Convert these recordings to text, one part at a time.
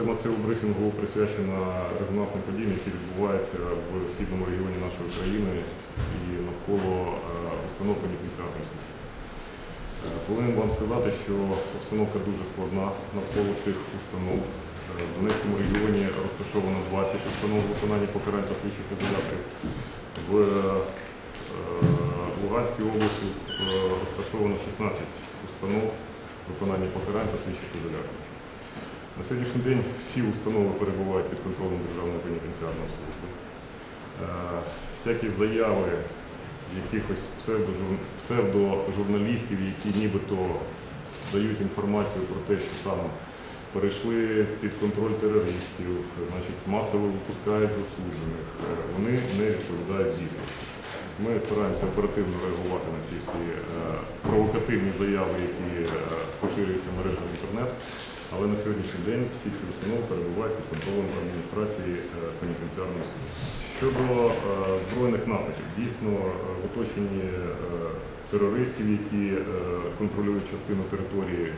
тема цього брифінгу присвячена резонансним подіям, які відбуваються в східному регіоні нашої країни і навколо е, установ пенітенціарної служби. Е, Повинен вам сказати, що обстановка дуже складна навколо цих установ. Е, В Донецькому регіоні розташовано 20 установ виконання покарань та слідчих ізоляторів. В Луганській області розташовано 16 установ виконання покарань та слідчих ізоляторів. На сьогоднішній день всі установи перебувають під контролем Державної пенітенціарної служби. Е, Всякі заяви якихось псевдожурналістів, які нібито дають інформацію про те, що там перейшли під контроль терористів, значить, масово випускають засуджених, е, вони не відповідають дійсності. Ми стараємося оперативно реагувати на ці всі е, провокативні заяви, які поширюються мережею інтернет. Але на сьогоднішній день всі ці установи перебувають під контролем адміністрації е, пенітенціарної служби. Щодо е, збройних нападів, дійсно е, в оточенні терористів, які контролюють частину території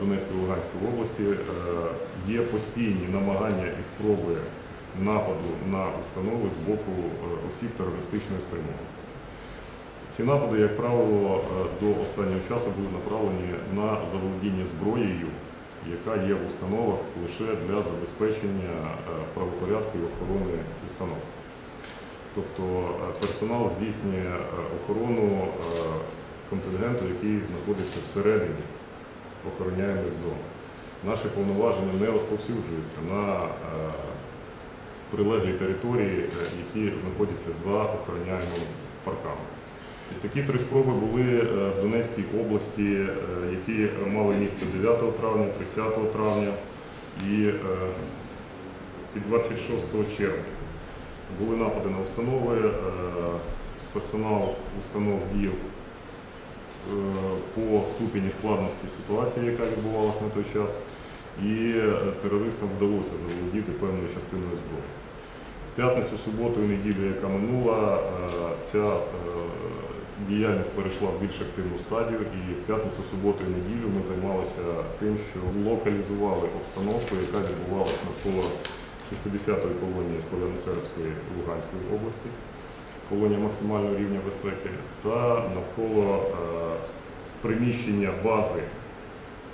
Донецької та Луганської області, є постійні намагання і спроби нападу на установи з боку осіб терористичної спрямованості. Ці напади, як правило, до останнього часу були направлені на заволодіння зброєю, яка є в установах лише для забезпечення е, правопорядку і охорони установ. Тобто е, персонал здійснює е, охорону контингенту, який знаходиться всередині охороняємих зон. Наші повноваження не розповсюджуються на прилеглі території, які знаходяться за охороняємим парками. Такі три спроби були е, в Донецькій області, е, які мали місце 9 травня, 30 травня і, е, 26 червня. Були напади на установи, е, персонал установ діяв е, по ступені складності ситуації, яка відбувалася на той час, і е, терористам вдалося заволодіти певною частиною зброї. П'ятницю, суботу і неділю, яка минула, е, ця е, діяльність перейшла в більш активну стадію, і в п'ятницю, суботу і неділю ми займалися тим, що локалізували обстановку, яка відбувалася навколо 60-ї колонії Слов'яно-Сербської Луганської області, колонія максимального рівня безпеки, та навколо е, приміщення бази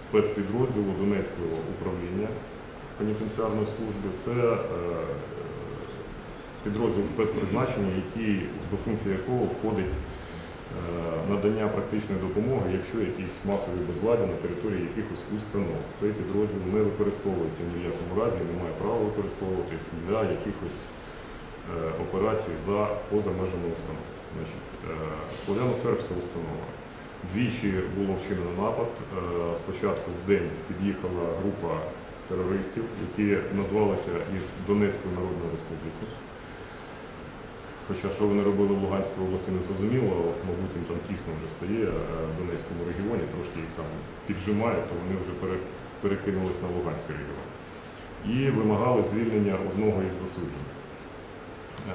спецпідрозділу Донецького управління пенітенціарної служби. Це підрозділ спецпризначення, який, до функції якого входить е, надання практичної допомоги, якщо якісь масові безладі на території якихось установ. Цей підрозділ не використовується ні в якому разі, не має права використовуватись для якихось е, операцій за поза межами установ. Е, Слов'яно-сербська установа. Двічі було вчинено напад. Спочатку в день під'їхала група терористів, які назвалися із Донецької Народної Республіки. Хоча що вони робили в Луганській області не зрозуміло, мабуть, їм там тісно вже стає в Донецькому регіоні, трошки їх там піджимають, то вони вже перекинулись на Луганський регіон. І вимагали звільнення одного із засуджених. Е,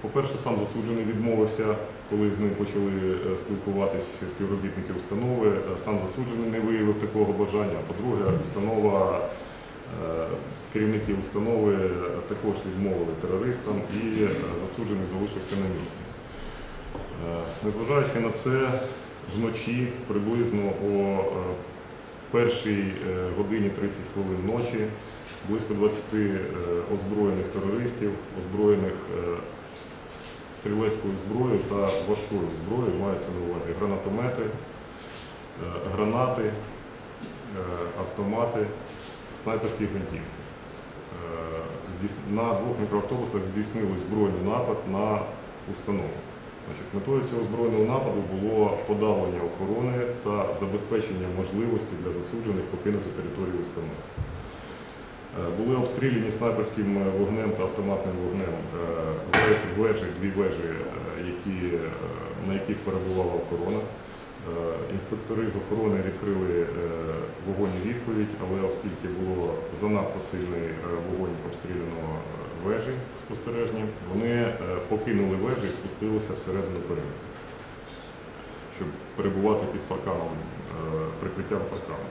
По-перше, сам засуджений відмовився, коли з ним почали е, спілкуватися співробітники установи. Е, Сам засуджений не виявив такого бажання. По-друге, установа, керівники установи також відмовили терористам і е, засуджений залишився на місці. Е, Незважаючи на це, вночі приблизно о е, першій годині 30 хвилин ночі близько 20 е, озброєних терористів, озброєних стрілецькою зброєю та важкою зброєю, мається на увазі гранатомети, гранати, автомати, снайперські гвинтівки. Е, На двох мікроавтобусах здійснили збройний напад на установу. Значить, метою цього збройного нападу було подавлення охорони та забезпечення можливості для засуджених покинути територію установи. Е, Були обстріляні снайперським вогнем та автоматним вогнем е, вежі, дві вежі, які, на яких перебувала охорона. Е, Інспектори з охорони відкрили е, вогонь відповідь, але оскільки було занадто сильний е, вогонь обстріляного вежі спостережні, вони покинули вежі і спустилися всередину периметру, щоб перебувати під парканом, прикриттям паркану.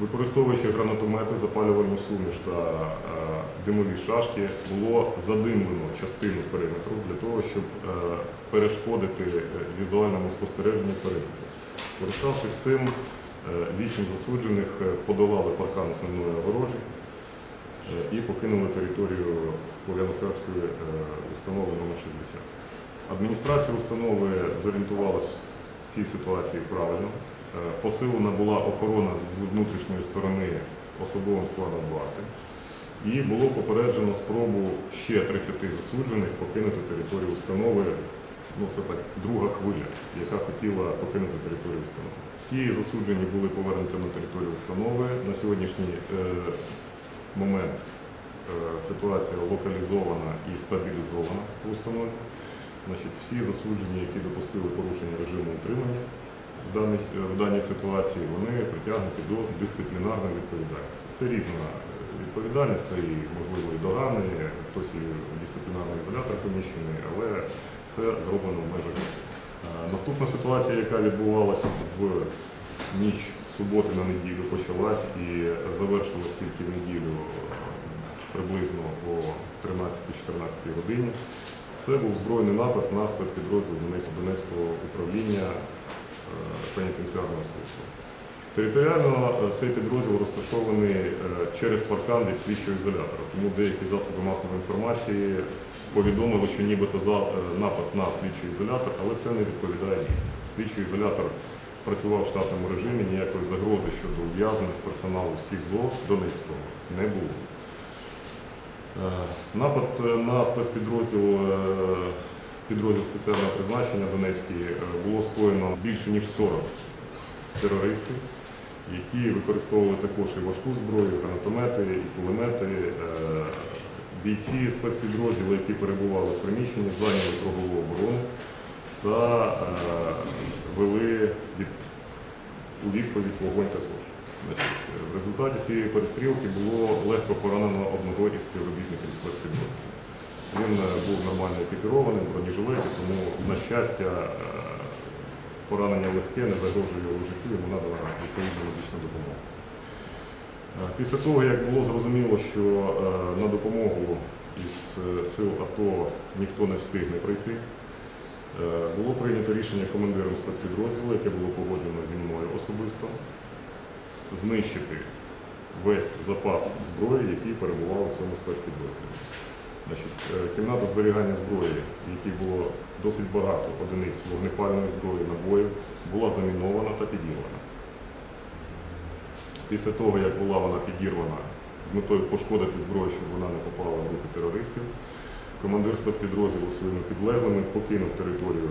Використовуючи гранатомети, запалювальну суміш та е, димові шашки, було задимлено частину периметру для того, щоб е, перешкодити е, візуальному спостереженню периметру. Скориставшись цим, вісім засуджених подолали паркан основної огорожі і покинули територію Слов'яно-Сербської установи номер 60. Адміністрація установи зорієнтувалась в цій ситуації правильно. Е, Посилена була охорона з внутрішньої сторони особовим складом варти. І було попереджено спробу ще 30 засуджених покинути територію установи. Ну, це так друга хвиля, яка хотіла покинути територію установи. Всі засуджені були повернуті на територію установи. На сьогоднішній е, момент е, ситуація локалізована і стабілізована в установі. Значить, всі засуджені, які допустили порушення режиму утримання в даній, в даній ситуації, вони притягнуті до дисциплінарної відповідальності. Це різна е, відповідальність, це і можливо і догани, хтось і дисциплінарний ізолятор поміщений, але все зроблено в межах. Е, Наступна ситуація, яка відбувалась в ніч з суботи на неділю, почалась і завершилась тільки в неділю е, приблизно о 13-14 годині. Це був збройний напад на спецпідрозділ Донецького управління е, пенітенціарної служби. Територіально е, цей підрозділ розташований е, через паркан від слідчого ізолятора, тому деякі засоби масової інформації повідомили, що нібито напад на слідчий ізолятор, але це не відповідає дійсності. Слідчий ізолятор працював в штатному режимі, ніякої загрози щодо ув'язнених персоналу СІЗО Донецького не було. Напад на спецпідрозділ підрозділ спеціального призначення Донецький е, було скоєно більше ніж 40 терористів, які використовували також і важку зброю, і гранатомети, і кулемети. Е, Бійці спецпідрозділу, які перебували в приміщенні, зайняли кругову оборону та е, вели у відповідь вогонь також. В результаті цієї перестрілки було легко поранено одного із співробітників спецпідрозділу. Він е, був нормально екіпірований бронежилеті, тому, на щастя, е, поранення легке, не загрожує його життю, йому надана відповідна медична допомога. Е, Після того, як було зрозуміло, що на допомогу із сил АТО ніхто не встигне прийти, було прийнято рішення командиром спецпідрозділу, яке було погоджено зі мною особисто, знищити весь запас зброї, який перебував у цьому спецпідрозділі. Значить, е, кімната зберігання зброї, в якій було досить багато одиниць вогнепальної зброї, набоїв, була замінована та підірвана. Після того, як була вона підірвана з метою пошкодити зброю, щоб вона не попала в руки терористів, командир спецпідрозділу своїми підлеглими покинув територію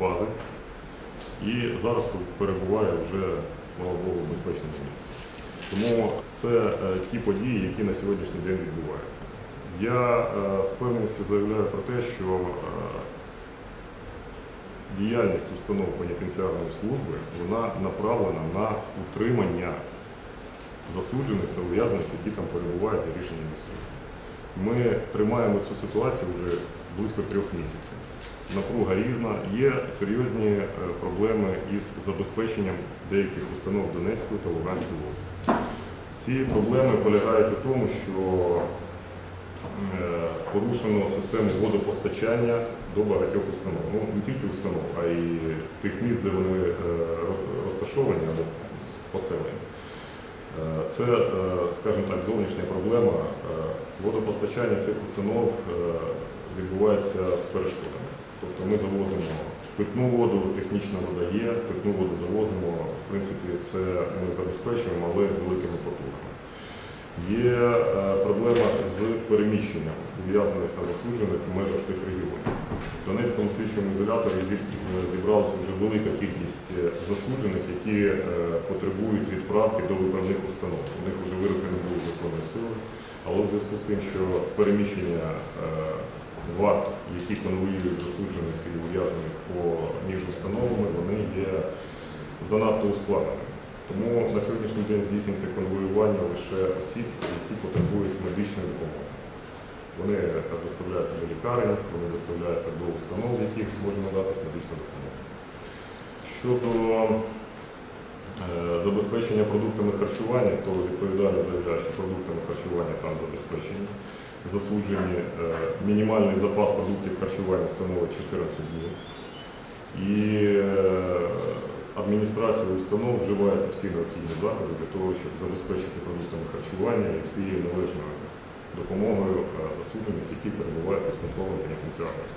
бази і зараз перебуває вже, слава Богу, в безпечному місці. Тому це е, ті події, які на сьогоднішній день відбуваються. Я е, з певністю заявляю про те, що е, діяльність установ пенітенціарної служби вона направлена на утримання засуджених та ув'язнених, які там перебувають за рішенням суду. Ми тримаємо цю ситуацію вже близько трьох місяців. Напруга різна, є серйозні е, проблеми із забезпеченням деяких установ Донецької та Луганської області. Ці проблеми полягають у тому, що порушено систему водопостачання до багатьох установ. Ну, не тільки установ, а й тих міст, де вони е, розташовані або поселені. Е, Це, е, скажімо так, зовнішня проблема. Е, Водопостачання цих установ е, відбувається з перешкодами. Тобто ми завозимо питну воду, технічна вода є, питну воду завозимо. В принципі, це ми забезпечуємо, але з великими потугами. Є е, проблема з переміщенням ув'язнених та засуджених в межах цих регіонів. В Донецькому слідчому ізоляторі зібралася вже велика кількість е, засуджених, які е, потребують відправки до виправних установ. У них вже вироки не були законної сили, але в зв'язку з тим, що переміщення е, варт, які конвоюють засуджених і ув'язнених по між установами, вони є занадто ускладненими. Тому на сьогоднішній день здійснюється конвоювання лише осіб, які потребують медичної допомоги. Вони доставляються до лікарень, вони доставляються до установ, в яких може надатись медична допомога. Щодо Е, Забезпечення продуктами харчування, то відповідально заявляє, що продуктами харчування там забезпечені. Засуджені Е, мінімальний запас продуктів харчування становить 14 днів. І адміністрація установ вживається всі необхідні заходи для того, щоб забезпечити продуктами харчування і всією належною допомогою е, засуджених, які перебувають під контролем пенітенціарної.